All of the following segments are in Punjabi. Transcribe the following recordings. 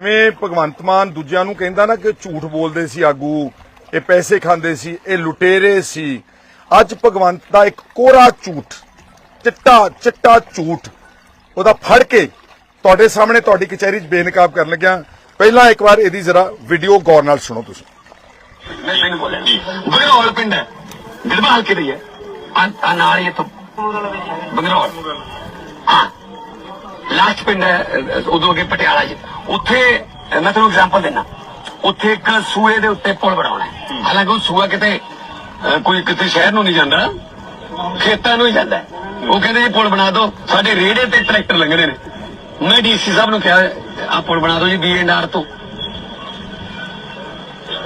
ਜਿਵੇਂ ਭਗਵੰਤ ਮਾਨ ਦੂਜਿਆਂ ਨੂੰ ਕਹਿੰਦਾ ਨਾ ਕਿ ਝੂਠ ਬੋਲਦੇ ਸੀ ਆਗੂ, ਇਹ ਪੈਸੇ ਖਾਂਦੇ ਸੀ, ਇਹ ਲੁਟੇਰੇ ਸੀ। ਅੱਜ ਭਗਵੰਤ ਦਾ ਇੱਕ ਕੋਰਾ ਝੂਠ, ਚਿੱਟਾ ਚਿੱਟਾ ਝੂਠ, ਉਹਦਾ ਫੜ ਕੇ ਤੁਹਾਡੇ ਸਾਹਮਣੇ ਤੁਹਾਡੀ ਕਚਹਿਰੀ 'ਚ ਬੇਨਕਾਬ ਕਰਨ ਲੱਗਿਆ। ਪਹਿਲਾਂ ਇੱਕ ਵਾਰ ਇਹਦੀ ਜ਼ਰਾ ਵੀਡੀਓ ਗੌਰ ਨਾਲ ਸੁਣੋ ਤੁਸੀਂ। ਮੈਂ ਮੈਨੂੰ ਬੋਲਿਆ ਬਗਰੌਲ ਪਿੰਡ ਹੈ ਗਿਰਬਾ ਹਲਕੇ ਦੀ ਹੈ ਆ ਆ ਨਾਲ ਹੀ ਹਾਂ ਲਾਸਟ ਪਿੰਡ ਹੈ ਉਦੋਂ ਅੱਗੇ ਪਟਿਆਲਾ ਚ। ਉੱਥੇ ਮੈਂ ਤੁਹਾਨੂੰ ਐਗਜ਼ਾਮਪਲ ਦਿੰਦਾ। ਉੱਥੇ ਇੱਕ ਸੂਏ ਦੇ ਉੱਤੇ ਪੁਲ ਬਣਾਉਣਾ ਹੈ ਹਾਲਾਂਕਿ ਉਹ ਸੂਆ ਕਿਤੇ ਕੋਈ ਕਿਤੇ ਸ਼ਹਿਰ ਨੂੰ ਨਹੀਂ ਜਾਂਦਾ, ਖੇਤਾਂ ਨੂੰ ਹੀ ਜਾਂਦਾ। ਉਹ ਕਹਿੰਦੇ ਜੀ, ਪੁਲ ਬਣਾ ਦਿਓ। ਸਾਡੇ ਰੇੜੇ ਤੇ ਟਰੈਕਟਰ ਲੰਘਦੇ ਨੇ। ਮੈਂ ਡੀਸੀ ਸਾਹਿਬ ਨੂੰ ਕਿਹਾ, ਆ ਪੁਲ ਬਣਾ ਦਿਓ ਜੀ, ਬੀ ਤੋਂ।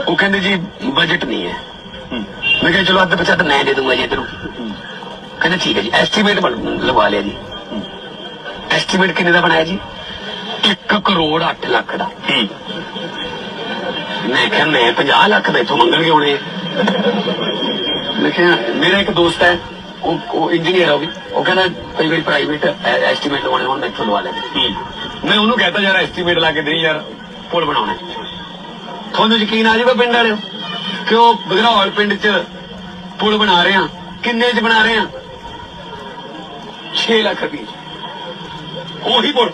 ਉਹ ਕਹਿੰਦੇ ਜੀ ਬਜਟ ਨਹੀਂ ਹੈ। ਮੈਂ ਕਿਹਾ, ਚਲੋ ਅੱਧ ਪਛਾਤ ਮੈਂ ਦੇ ਦੂੰਗਾ ਜੀ ਇਧਰੋਂ। ਕਹਿੰਦੇ ਠੀਕ ਹੈ ਜੀ ਐਸਟੀਮੇਟ ਲਵਾ ਲਿਆ ਜੀ। ਐਸਟੀਮੇਟ ਕਿੰਨੇ ਦਾ ਬਣਾਇਆ ਜੀ? 1 ਕਰੋੜ 8 ਲੱਖ ਦਾ। ਮੈਂ ਕਿਹਾ ਮੈਂ 50 ਲੱਖ ਦਾ ਇਥੋਂ ਮੰਗਣਗੇ ਹੁਣੇ। ਮੈਂ ਕਿਹਾ ਮੇਰਾ ਇੱਕ ਦੋਸਤ ਹੈ ਉਹ ਇੰਜੀਨੀਅਰ ਹੈ ਉਹ ਵੀ। ਉਹ ਕਹਿੰਦਾ ਕਈ ਵਾਰੀ ਪ੍ਰਾਈਵੇਟ ਐਸਟੀਮੇਟ ਲਵਾਉਣੇ ਹੁਣ ਮੈਂ ਇੱਥੋਂ ਲਵਾ ਲੈਂਦਾ ਮੈਂ ਉਹਨੂੰ ਕਹਤਾ ਯਾਰ ਐਸਟੀਮੇਟ ਲਾ ਕੇ ਦੇ ਯਾਰ ਪੁਲ ਬਣਾਉਣਾ। ਤੁਹਾਨੂੰ ਯਕੀਨ ਆ ਜਾਊਗਾ ਪਿੰਡ ਵਾਲਿਓ ਕਿ ਉਹ ਬਗਰੌਲ ਪਿੰਡ 'ਚ ਪੁਲ ਬਣਾ ਰਹੇ ਆ ਕਿੰਨੇ 'ਚ ਬਣਾ ਰਹੇ ਆ? 6 ਲੱਖ ਰੁਪਏ। ਉਹੀ ਪੁਲ।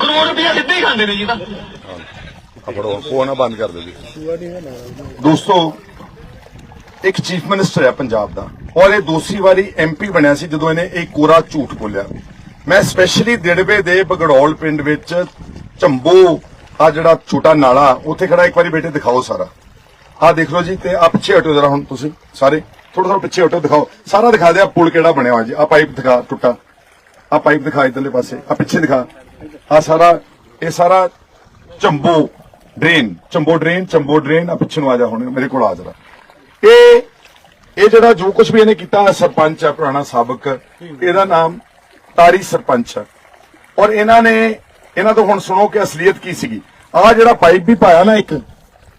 ਕਰੋੜ ਰੁਪਏ ਸਿੱਧੇ ਹੀ ਖਾਂਦੇ ਨੇ ਜੀ ਤਾਂ। ਆ ਫੜੋ ਉਹ ਨਾ ਬੰਦ ਕਰ ਦਿਓ ਜੀ। ਦੋਸਤੋ ਇੱਕ ਚੀਫ ਮਿਨਿਸਟਰ ਹੈ ਪੰਜਾਬ ਦਾ। ਔਰ ਇਹ ਦੂਸਰੀ ਵਾਰੀ ਐਮਪੀ ਬਣਿਆ ਸੀ ਜਦੋਂ ਇਹਨੇ ਇਹ ਕੋਰਾ ਝੂਠ ਬੋਲਿਆ। ਮੈਂ ਸਪੈਸ਼ਲੀ ਦਿੜਵੇ ਦੇ ਬਗੜੌਲ ਪਿੰਡ ਵਿੱਚ ਝੰਬੋ ਆ ਜਿਹੜਾ ਛੋਟਾ ਨਾਲਾ ਉੱਥੇ ਖੜਾ ਇੱਕ ਵਾਰੀ ਬੇਟੇ ਦਿਖਾਓ ਸਾਰਾ। ਆ ਦੇਖ ਲਓ ਜੀ ਤੇ ਆ ਪਿੱਛੇ ਹਟੋ ਜਰਾ ਹੁਣ ਤੁਸੀਂ ਸਾਰੇ। ਥੋੜਾ ਥੋੜਾ ਪਿੱਛੇ ਹਟੋ ਦਿਖਾਓ। ਸਾਰਾ ਦਿਖਾ ਦਿਆ ਪੁਲ ਕਿਹੜਾ ਬਣਿਆ ਹੋਇਆ ਜੀ। ਆ ਪਾਈਪ ਦਿਖਾ ਟੁੱਟਾ। ਆ ਪਾਈਪ ਦਿਖਾ ਇਧਰਲੇ ਪਾਸੇ। ਆ ਪਿੱਛੇ ਦਿਖਾ। ਆ ਸਾਰਾ, ਇਹ ਸਾਰਾ Chambo drain Chambo drain Chambo drain ਆ ਪਿੱਛੇ ਨੂੰ ਆ ਜਾ ਹੁਣ, ਮੇਰੇ ਕੋਲ ਆ ਜਰਾ। ਇਹ ਇਹ ਜਿਹੜਾ ਜੋ ਕੁਝ ਵੀ ਇਹਨੇ ਕੀਤਾ ਸਰਪੰਚ ਹੈ ਪੁਰਾਣਾ ਸਾਬਕ। ਇਹਦਾ ਨਾਮ ਤਾਰੀ ਸਰਪੰਚ ਹੈ ਔਰ ਇਹਨਾਂ ਨੇ, ਇਹਨਾਂ ਤੋਂ ਹੁਣ ਸੁਣੋ ਕਿ ਅਸਲੀਅਤ ਕੀ ਸੀਗੀ। ਆ ਜਿਹੜਾ ਪਾਈਪ ਵੀ ਪਾਇਆ ਨਾ ਇੱਕ,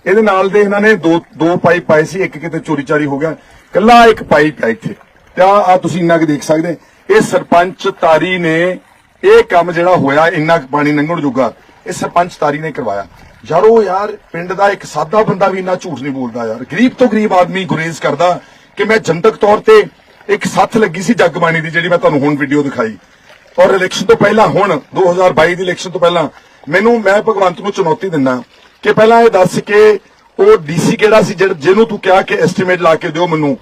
ਇਹਦੇ ਨਾਲ ਦੇ ਇਹਨਾਂ ਨੇ ਦੋ ਦੋ ਪਾਈਪ ਪਾਏ ਸੀ, ਇੱਕ ਕਿਤੇ ਚੋਰੀ ਚਾਰੀ ਹੋ ਗਿਆ। ਕੱਲਾ ਇੱਕ ਪਾਈਪ ਹੈ ਇੱਥੇ। ਤੇ ਆ ਆ ਤੁਸੀਂ ਇੰਨਾ ਕੁ ਦੇਖ ਸਕਦੇ। ਇਹ ਸਰਪੰਚ ਤਾਰੀ ਨੇ ਇਹ ਕੰਮ ਜਿਹੜਾ ਹੋਇਆ, ਇੰਨਾ ਪਾਣੀ ਲੰਘਣ ਜੋਗਾ, ਇਹ ਸਰਪੰਚ ਤਾਰੀ ਨੇ ਕਰਵਾਇਆ। ਯਾਰੋ ਯਾਰ, ਪਿੰਡ ਦਾ ਇੱਕ ਸਾਦਾ ਬੰਦਾ ਵੀ ਇੰਨਾ ਝੂਠ ਨਹੀਂ ਬੋਲਦਾ ਯਾਰ। ਗਰੀਬ ਤੋਂ ਗਰੀਬ ਆਦਮੀ ਗੁਰੇਜ਼ ਕਰਦਾ ਕਿ ਮੈਂ ਜਨਤਕ ਤੌਰ ਤੇ ਇੱਕ ਸੱਥ ਲੱਗੀ ਸੀ ਜਗਬਾਣੀ ਦੀ, ਜਿਹੜੀ ਮੈਂ ਤੁਹਾਨੂੰ ਹੁਣ ਵੀਡੀਓ ਦਿਖਾਈ। ਔਰ ਇਲੈਕਸ਼ਨ ਤੋਂ ਪਹਿਲਾਂ ਹੁਣ 2022 ਦੀ ਇਲੈਕਸ਼ਨ ਤੋਂ ਪਹਿਲਾਂ, ਮੈਨੂੰ, ਮੈਂ ਭਗਵੰਤ ਨੂੰ ਚੁਣੌਤੀ ਦਿੰਦਾ ਕਿ ਪਹਿਲਾਂ ਇਹ ਦੱਸ ਕੇ ਉਹ ਡੀਸੀ ਕਿਹੜਾ ਸੀ ਜਿਹਨੂੰ ਤੂੰ ਕਿਹਾ ਕਿ ਐਸਟੀਮੇਟ ਲਾ ਕੇ ਦਿਓ ਮੈਨੂੰ।